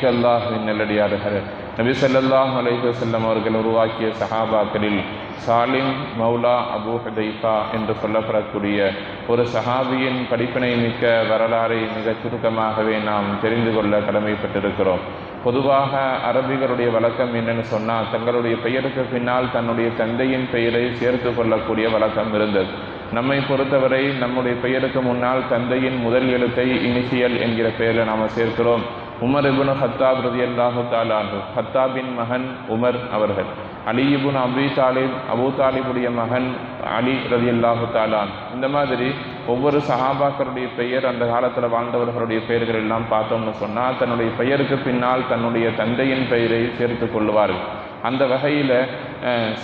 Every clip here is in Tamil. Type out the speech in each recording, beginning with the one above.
அல்லாஹுவின் நல்லடியார்கள் நபி ஸல்லல்லாஹு அலைஹசல்லம் அவர்கள் உருவாக்கிய சஹாபாக்களில் சாலிம் மௌலா அபூ ஹதைஃபா என்று சொல்லப்படக்கூடிய ஒரு சஹாபியின் படிப்பினை மிக்க வரலாறை மிகச் சுருக்கமாகவே நாம் தெரிந்து கொள்ள கடமைப்பட்டிருக்கிறோம். பொதுவாக அரபிகளுடைய வழக்கம் என்னன்னு சொன்னால் தங்களுடைய பெயருக்கு பின்னால் தன்னுடைய தந்தையின் பெயரை சேர்த்து கொள்ளக்கூடிய வழக்கம் இருந்தது. நம்மை பொறுத்தவரை நம்முடைய பெயருக்கு முன்னால் தந்தையின் முதல் எழுத்தை இனிஷியல் என்கிற பெயரில் நாம் சேர்க்கிறோம். உமர் இபுன் ஹத்தாப் ரதி அல்லாஹு தாலான் ஹத்தாபின் மகன் உமர் அவர்கள். அலி இபுன் அபி தாலிப் அபு தாலிபுடைய மகன் அலி ரதி அல்லாஹு தாலான் இந்த மாதிரி ஒவ்வொரு சஹாபாக்களுடைய பெயர் அந்த காலத்தில் வாழ்ந்தவர்களுடைய பெயர்கள் எல்லாம் பார்த்தோம்னு சொன்னால் தன்னுடைய பெயருக்கு பின்னால் தன்னுடைய தந்தையின் பெயரை சேர்த்து கொள்வார்கள். அந்த வகையில்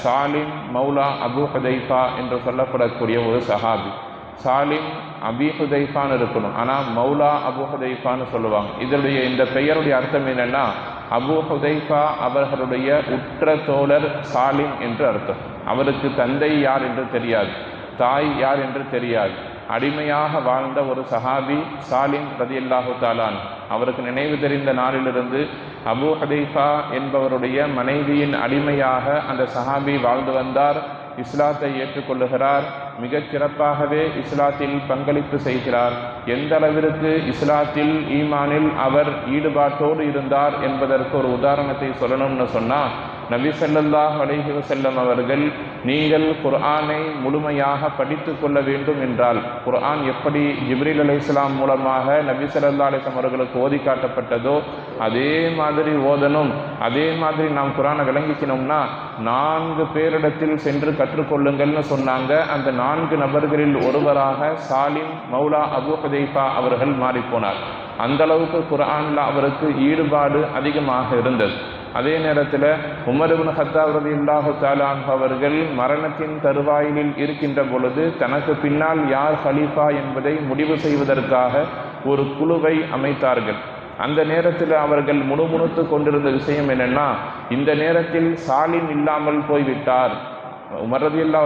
சாலிம் மௌலா அபு ஹதைஃபா என்று சொல்லப்படக்கூடிய ஒரு சஹாபி. சாலிம் அபி ஹுதைஃபான்னு இருக்கணும். ஆனால் மௌலா அபு ஹுதைஃபான்னு சொல்லுவாங்க. இதனுடைய இந்த பெயருடைய அர்த்தம் என்னென்னா அபு ஹுதைஃபா அவர்களுடைய உற்ற தோழர் சாலிம் என்று அர்த்தம். அவருக்கு தந்தை யார் என்று தெரியாது. தாய் யார் என்று தெரியாது. அடிமையாக வாழ்ந்த ஒரு சஹாபி சாலிம் ரதியல்லாஹு தாலான். அவருக்கு நினைவு தெரிந்த நாளிலிருந்து அபு ஹதைஃபா என்பவருடைய மனைவியின் அடிமையாக அந்த சஹாபி வாழ்ந்து வந்தார். இஸ்லாத்தை ஏற்றுக்கொள்ளுகிறார். மிகச் சிறப்பாகவே இஸ்லாத்தில் பங்களிப்பு செய்கிறார். எந்த அளவிற்கு இஸ்லாத்தில் ஈமானில் அவர் ஈடுபாட்டோடு இருந்தார் என்பதற்கு ஒரு உதாரணத்தை சொல்லணும்னு சொன்னால் நபி சல்லல்லாஹ் அலைஹி வஸல்லம் அவர்கள் நீங்கள் குர்ஆனை முழுமையாக படித்து கொள்ள வேண்டும் என்றால் குர்ஆன் எப்படி ஜிப்ரீல் அலி இஸ்லாம் மூலமாக நபி சல்லா அலிஸ்லாம் அவர்களுக்கு ஓதி காட்டப்பட்டதோ அதே மாதிரி ஓதணும். அதே மாதிரி நாம் குரானை விளங்கிக்கணும்னா நான்கு பேரிடத்தில் சென்று கற்றுக்கொள்ளுங்கள்னு சொன்னாங்க. அந்த நான்கு நபர்களில் ஒருவராக சாலிம் மௌலா அபு ஹதைஃபா அவர்கள் மாறிப்போனார். அந்த அளவுக்கு குரானில் அவருக்கு ஈடுபாடு அதிகமாக இருந்தது. அதே நேரத்தில் உமருபின் ஹத்தா ரதி இல்லாஹு தாலான் அவர்கள் மரணத்தின் தருவாயிலில் இருக்கின்ற பொழுது தனக்கு பின்னால் யார் ஹலீஃபா என்பதை முடிவு செய்வதற்காக ஒரு குழுவை அமைத்தார்கள். அந்த நேரத்தில் அவர்கள் முணுமுணுத்து கொண்டிருந்த விஷயம் என்னென்னா இந்த நேரத்தில் சாலின் இல்லாமல் போய்விட்டார். உமர் ரதி அல்லா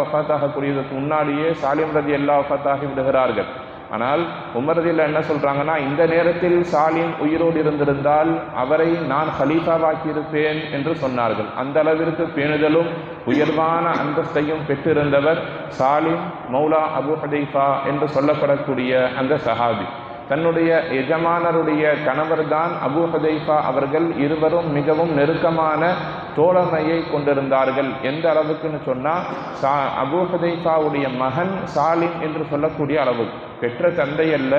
கூறியதற்கு முன்னாடியே சாலிம் ரதி அல்லா வஃத்தாகி விடுகிறார்கள். ஆனால் உமரதில் என்ன சொல்றாங்கன்னா இந்த நேரத்தில் சாலிம் உயிரோடு இருந்திருந்தால் அவரை நான் ஹலீஃபாவாக்கியிருப்பேன் என்று சொன்னார்கள். அந்த அளவிற்கு பேணுதலும் உயர்வான அந்தஸ்தையும் பெற்றிருந்தவர் சாலிம் மௌலா அபு ஹதீஃபா என்று சொல்லப்படக்கூடிய அந்த சஹாபி. தன்னுடைய எஜமானருடைய கணவர்தான் அபு ஹதைஃபா அவர்கள் இருவரும் மிகவும் நெருக்கமான தோழமையை கொண்டிருந்தார்கள். எந்த அளவுக்குன்னு சொன்னால் சா அபு ஹதைஃபாவுடைய மகன் சாலிம் என்று சொல்லக்கூடிய அளவு. பெற்ற தந்தை அல்ல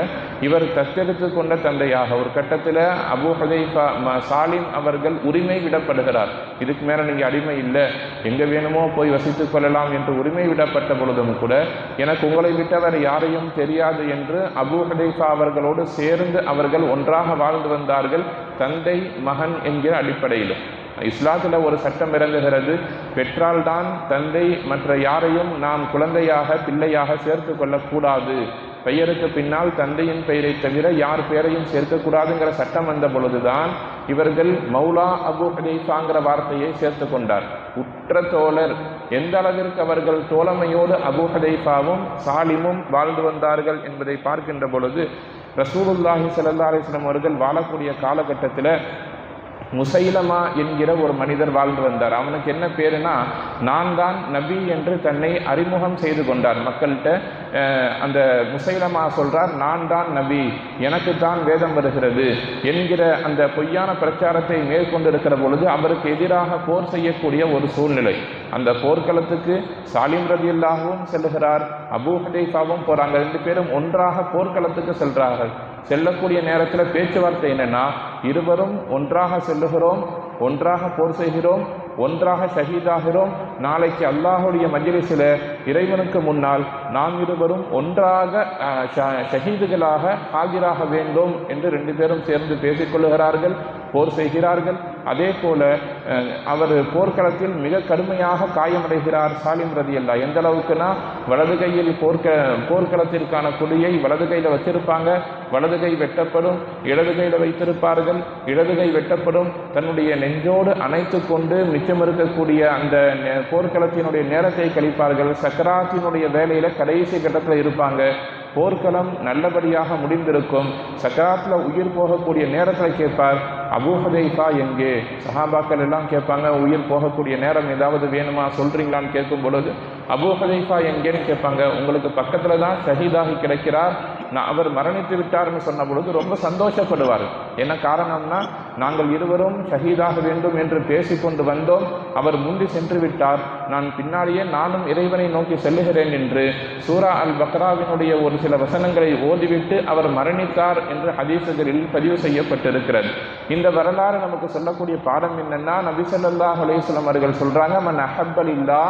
இவர் தத்தெடுத்து கொண்ட தந்தையாக. ஒரு கட்டத்தில் அபு ஹதைஃபா சாலிம் அவர்கள் உரிமை விடப்படுகிறார். இதுக்கு மேலே நீங்கள் அடிமை இல்லை. எங்கே வேணுமோ போய் வசித்துக் கொள்ளலாம் என்று உரிமை விடப்பட்ட பொழுதும் கூட எனக்கு உங்களை விட்டவர் யாரையும் தெரியாது என்று அபு ஹதைஃபா அவர்களோடு சேர்ந்து அவர்கள் ஒன்றாக வாழ்ந்து வந்தார்கள் தந்தை மகன் என்கிற அடிப்படையிலும். இஸ்லாத்தில் ஒரு சட்டம் இறங்குகிறது பெற்றால்தான் தந்தை மற்ற யாரையும் நாம் குழந்தையாக பிள்ளையாக சேர்த்து கொள்ளக்கூடாது. பெயருக்கு பின்னால் தந்தையின் பெயரை தவிர யார் பெயரையும் சேர்க்கக்கூடாதுங்கிற சட்டம் வந்த பொழுதுதான் இவர்கள் மௌலா அபு ஹனீஃபாங்கிற வார்த்தையை சேர்த்து கொண்டார். உற்ற தோழர். எந்த அளவிற்கு அவர்கள் தோழமையோடு அபு ஹதைஃபாவும் சாலிமும் வாழ்ந்து வந்தார்கள் என்பதை பார்க்கின்ற பொழுது ரசூலுல்லாஹி சல்லா அலிஸ்லாம் அவர்கள் வாழக்கூடிய காலகட்டத்தில் முசைலமா என்கிற ஒரு மனிதர் வாழ்ந்து வந்தார். அவனுக்கு என்ன பேருனா நான் தான் நபி என்று தன்னை அறிமுகம் செய்து கொண்டார் மக்கள்கிட்ட அந்த முசைலமா சொல்கிறார் நான் தான் நபி எனக்கு தான் வேதம் வருகிறது என்கிற அந்த பொய்யான பிரச்சாரத்தை மேற்கொண்டிருக்கிற பொழுது அவருக்கு எதிராக போர் செய்யக்கூடிய ஒரு சூழ்நிலை. அந்த போர்க்களத்துக்கு சாலிம் ரதியுல்லாகவும் செல்லுகிறார் அபூ ஹதீஃபாவும் போகிறாங்க ரெண்டு பேரும் ஒன்றாக போர்க்களத்துக்கு செல்கிறார்கள் செல்லக்கூடிய நேரத்தில் பேச்சுவார்த்தை என்னென்னா இருவரும் ஒன்றாக செல்லுகிறோம் ஒன்றாக போர் செய்கிறோம் ஒன்றாக ஷஹீதாகிறோம். நாளைக்கு அல்லாஹுடைய மஜ்லிஸில் இறைவனுக்கு முன்னால் நாம் இருவரும் ஒன்றாக ஷஹீதுகளாக ஆஜராக வேண்டும் என்று ரெண்டு பேரும் சேர்ந்து பேசிக்கொள்ளுகிறார்கள். போர் செய்கிறார்கள். அதே போல அவர் போர்க்களத்தில் மிக கடுமையாக காயமடைகிறார் சாலிம் ரதி அல்லா எந்த அளவுக்குனா வலது கையில் போர்க்க போர்க்களத்திற்கான கொடியை வலது கையில் வச்சிருப்பாங்க. வலது கை வெட்டப்படும் இடது கையில் வைத்திருப்பார்கள். இடது கை வெட்டப்படும். தன்னுடைய நெஞ்சோடு அணைத்து கொண்டு மிச்சம் இருக்கக்கூடிய அந்த நே- போர்க்களத்தினுடைய நேரத்தை கழிப்பார்கள். சக்கராத்தினுடைய வேலையில கடைசி கட்டத்தில் இருப்பாங்க. போர்க்களம் நல்லபடியாக முடிந்திருக்கும். சக்கராத்தில் உயிர் போகக்கூடிய நேரத்தில் கேட்பார். அபூஹதைஃபா எங்கே? சஹாபாக்கள் எல்லாம் கேட்பாங்க உயிர் போகக்கூடிய நேரம் ஏதாவது வேணுமா? சொல்கிறீங்களான்னு கேட்கும் பொழுது அபூஹதைஃபா எங்கேன்னு கேட்பாங்க. உங்களுக்கு பக்கத்தில் தான் ஷஹீதாகி கிடைக்கிறார். அவர் மரணித்து விட்டார்னு சொன்ன பொழுது ரொம்ப சந்தோஷப்படுவார். என்ன காரணம்னா நாங்கள் இருவரும் ஷஹீதாக வேண்டும் என்று பேசிக்கொண்டு வந்தோம். அவர் முந்தி சென்று விட்டார். நான் பின்னாடியே நானும் இறைவனை நோக்கி செல்லுகிறேன் என்று சூரா அல் பக்ராவினுடைய ஒரு சில வசனங்களை ஓதிவிட்டு அவர் மரணித்தார் என்று ஹதீசுகளில் பதிவு செய்யப்பட்டிருக்கிறது. இந்த வரலாறு நமக்கு சொல்லக்கூடிய பாடம் என்னன்னா நபி ஸல்லல்லாஹு அவர்கள் சொல்றாங்க மன் அஹப்பலில்லா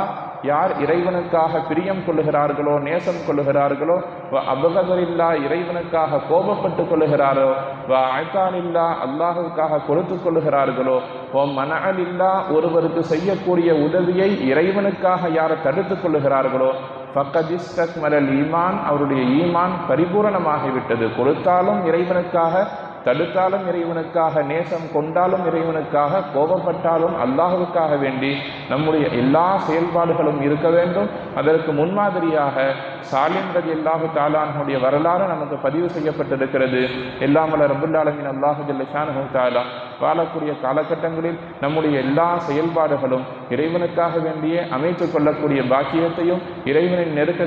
யார் இறைவனுக்காக பிரியம் கொள்ளுகிறார்களோ நேசம் கொள்ளுகிறார்களோ வ அபகதரில்லா இறைவனுக்காக கோபப்பட்டு கொள்ளுகிறாரோ வ அழ்கானில்லா அல்லாஹுக்காக கொடுத்து கொள்ளுகிறார்களோ ஓ மனஅலில்லா ஒருவருக்கு செய்யக்கூடிய உதவியை இறைவனுக்காக யார் தடுத்து கொள்ளுகிறார்களோ ஃபக்கதிஸ்தக் மரல் ஈமான் அவருடைய ஈமான் பரிபூரணமாகிவிட்டது. கொடுத்தாலும் இறைவனுக்காக தடுத்தாலும் இறைவனுக்காக நேசம் கொண்டாலும் இறைவனுக்காக கோபப்பட்டாலும் அல்லாஹுவுக்காக வேண்டி நம்முடைய எல்லா செயல்பாடுகளும் இருக்க வேண்டும். அதற்கு முன்மாதிரியாக சாலிம் ரதி அல்லாஹு தாலானுடைய வரலாறு நமக்கு பதிவு செய்யப்பட்டிருக்கிறது. எல்லாமல ரபுல்லாலமின் அல்லாஹு ஜல்லிஷானு தாலா வாழக்கூடிய காலகட்டங்களில் நம்முடைய எல்லா செயல்பாடுகளும் இறைவனுக்காக வேண்டியே அமைத்துக் கொள்ளக்கூடிய பாக்கியத்தையும் இறைவனின் நெருக்க